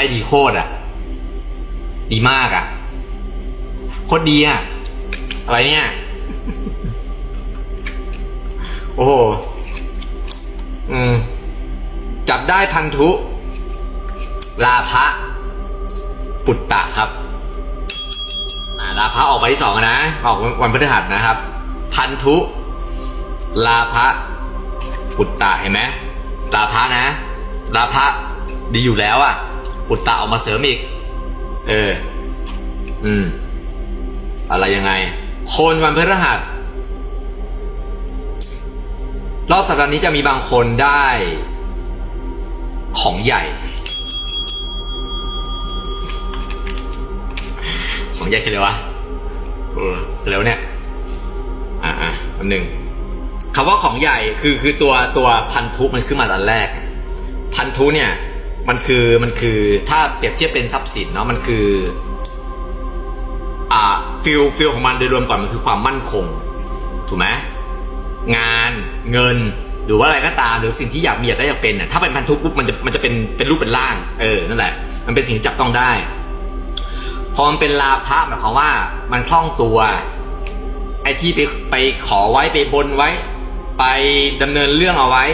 ให้ดีโคตรอะ ดีมากอะ โคตรดีอะ อะไรเนี่ย โอ้โห อืม จับได้พันธุ ลาภะปุตตะครับอ่าลาภะออกมาที่สองนะ ออกวันพฤหัสนะครับ พันธุ ลาภะปุตตะเห็นไหมลาภะนะ ลาภะดีอยู่แล้วอะ ปุตตะออกมาเสริมอีก เออ อืม อะไรยังไงโคนวันพฤหัส รอบสัปดาห์นี้จะมีบางคนได้ ของใหญ่ ของใหญ่คืออะไรวะเออแล้วเนี่ย อ่าอ่าอันหนึ่งคำว่าของใหญ่คือคือตัวตัวพันธุมันขึ้นมาตอนแรก พันธุเนี่ย มันคือมันคือถ้าเปรียบเทียบเป็นทรัพย์สินเนาะมันคือ อ่าฟิลฟิลของมันโดยรวมก่อนมันคือความมั่นคง ถูกไหมงานเงินหรือว่าอะไรก็ตามหรือสิ่งที่อยากมีอยากได้อยากเป็นน่ะถ้าเป็นพันธุปุ๊บมันจะมันจะเป็นเป็นรูปเป็นร่าง เออนั่นแหละ มันเป็นสิ่งที่จับต้องได้ พอมันเป็นลาภะหมายความว่า มันคล่องตัว ไอ้ที่ไปไปขอไว้ไปบนไว้ ไปดำเนินเรื่องเอาไว้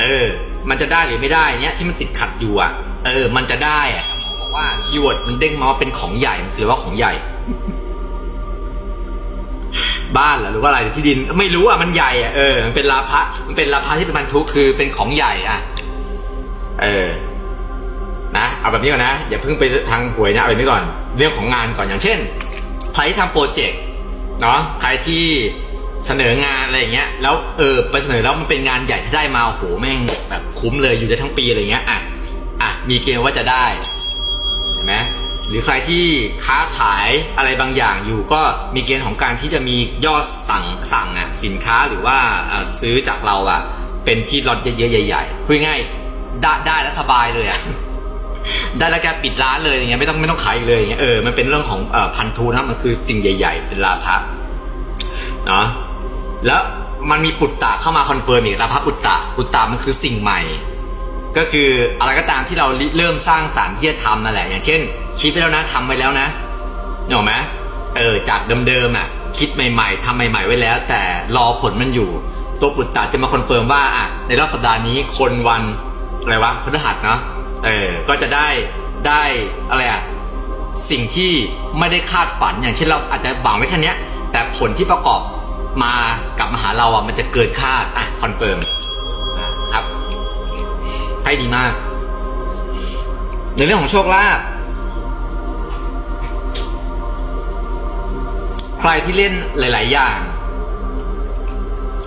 เออ มันจะได้หรือไม่ได้เนี้ยที่มันติดขัดอยู่อะ เออ มันจะได้อะหมอบอกว่าคีย์เวิร์ดมันเด้งมาว่าเป็นของใหญ่มันคือว่าของใหญ่ บ้านเหรอหรือว่าอะไรที่ดิน ไม่รู้อะมันใหญ่อะเออมันเป็นลาภะมันเป็นลาภะที่เป็นพันธุคือเป็นของใหญ่อะ เออ นะเอาแบบนี้ก่อนนะอย่าเพิ่งไปทางหวยนะเอาแบบนี้ก่อน เรื่องของงานก่อนอย่างเช่นใครที่ทำโปรเจกต์เนาะใครที่ เสนองานอะไรอย่างเงี้ย แล้วเออไปเสนอแล้วมันเป็นงานใหญ่ที่ได้มาโอ้โหแม่งแบบคุ้มเลยอยู่ได้ทั้งปีอะไรเงี้ยอะอะมีเกณฑ์ว่าจะได้เห็นไหมหรือใครที่ค้าขายอะไรบางอย่างอยู่ก็มีเกณฑ์ของการที่จะมียอดสั่งสั่งอะสินค้าหรือว่าซื้อจากเราอะ เป็นที่ล็อตเยอะๆใหญ่ๆพูดง่ายได้ได้แล้วสบายเลยอะได้แล้วแกปิดร้านเลยอย่างเงี้ยไม่ต้องไม่ต้องขายอีกเลยอย่างเงี้ยเออมันเป็นเรื่องของเอ่อพันธุนะมันคือสิ่งใหญ่ ๆ เป็นลาภะเนาะ แล้วมันมีปุตตะเข้ามาคอนเฟิร์มอีกลาภะปุตตะปุตตะมันคือสิ่งใหม่ ก็คืออะไรก็ตามที่เราเริ่มสร้างสารที่จะทำนั่นแหละ อย่างเช่น คิดไปแล้วนะทำไปแล้วนะเห็นไหมเออจากเดิมๆอะคิดใหม่ๆทำใหม่ ๆ ไว้แล้ว แต่รอผลมันอยู่ ตัวปุตตะจะมาคอนเฟิร์มว่าอะในรอบสัปดาห์นี้คนวันอะไรวะพฤหัสเนาะเออก็จะได้ได้อะไรอะสิ่งที่ไม่ได้คาดฝันอย่างเช่นเราอาจจะหวังไว้แค่เนี้ยแต่ผลที่ประกอบ มากับมาหาเราอะมันจะเกินคาดอะคอนเฟิร์มครับให้ดีมาก ในเรื่องของโชคลาภใครที่เล่นหลาย ๆ อย่าง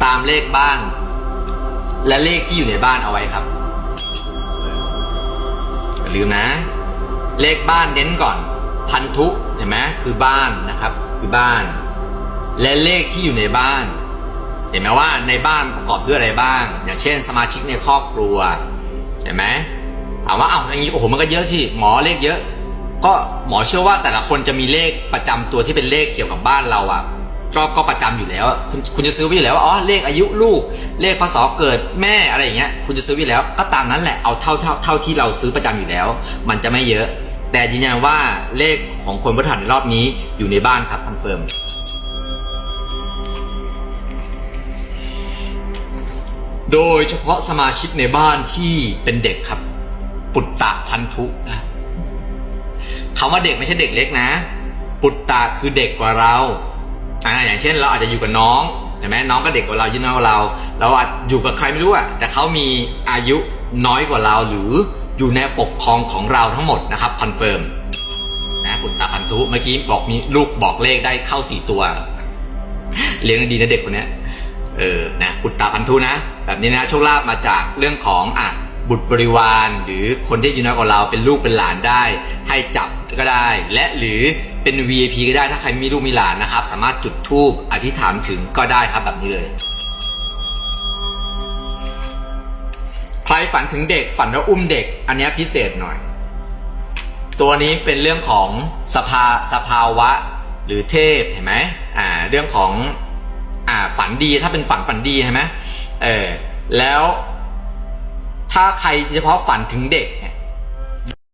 ตามเลขบ้าน และเลขที่อยู่ในบ้านเอาไว้ครับอย่าลืมนะ เลขบ้านเน้นก่อน พันธุเห็นไหมคือบ้านนะครับ คือบ้าน และเลขที่อยู่ในบ้าน เห็นไหมว่าในบ้านประกอบด้วยอะไรบ้าง อย่างเช่น สมาชิกในครอบครัวเห็นไหมถามว่าอ้าวอย่างนี้โอ้โหมันก็เยอะที่หมอเลขเยอะ ก็หมอเชื่อว่าแต่ละคนจะมีเลขประจำตัวที่เป็นเลขเกี่ยวกับบ้านเราอะก็ก็ประจำอยู่แล้ว คุณคุณจะซื้อไว้อยู่แล้วว่าอ๋อเลขอายุลูก เลขพศเกิดแม่อะไรอย่างเงี้ย คุณจะซื้อไว้แล้ว ก็ตามนั้นแหละเอาเท่าเท่าเท่าที่เราซื้อประจำอยู่แล้ว มันจะไม่เยอะ แต่ยืนยันว่าเลขของคนพุทธหันในรอบนี้อยู่ในบ้านครับคอนเฟิร์ม โดยเฉพาะสมาชิกในบ้านที่เป็นเด็กครับ ปุตตะพันธุนะคำว่าเด็กไม่ใช่เด็กเล็กนะ ปุตตะคือเด็กกว่าเราอ่าอย่างเช่นเราอาจจะอยู่กับน้องใช่ไหมน้องก็เด็กกว่าเรายุน้อยกว่าเรา เราอาจอยู่กับใครไม่รู้อะแต่เขามีอายุน้อยกว่าเราหรืออยู่ในปกครองของเราทั้งหมดนะครับคอนเฟิร์มนะปุตตะพันธุเมื่อกี้บอกมีลูกบอกเลขได้เข้าสี่ตัว เลี้ยงดีนะเด็กคนนี้ เออนะปุตตาพันธุนะ แบบนี้นะโชคลาภมาจากเรื่องของอะบุตรบริวารหรือคนที่อยู่น้อยกว่าเราเป็นลูกเป็นหลานได้ ให้จับก็ได้ และหรือเป็น VIP ก็ได้ถ้าใครมีลูกมีหลานนะครับ สามารถจุดธูปอธิษฐานถึงก็ได้ครับแบบนี้เลย ใครฝันถึงเด็กฝันว่าอุ้มเด็ก อันนี้พิเศษหน่อย ตัวนี้เป็นเรื่องของสภาสภาวะ หรือเทพเห็นไหมอ่าเรื่องของ ฝันดีถ้าเป็นฝันฝันดีใช่ไหมเออแล้วถ้าใครเฉพาะฝันถึงเด็กเ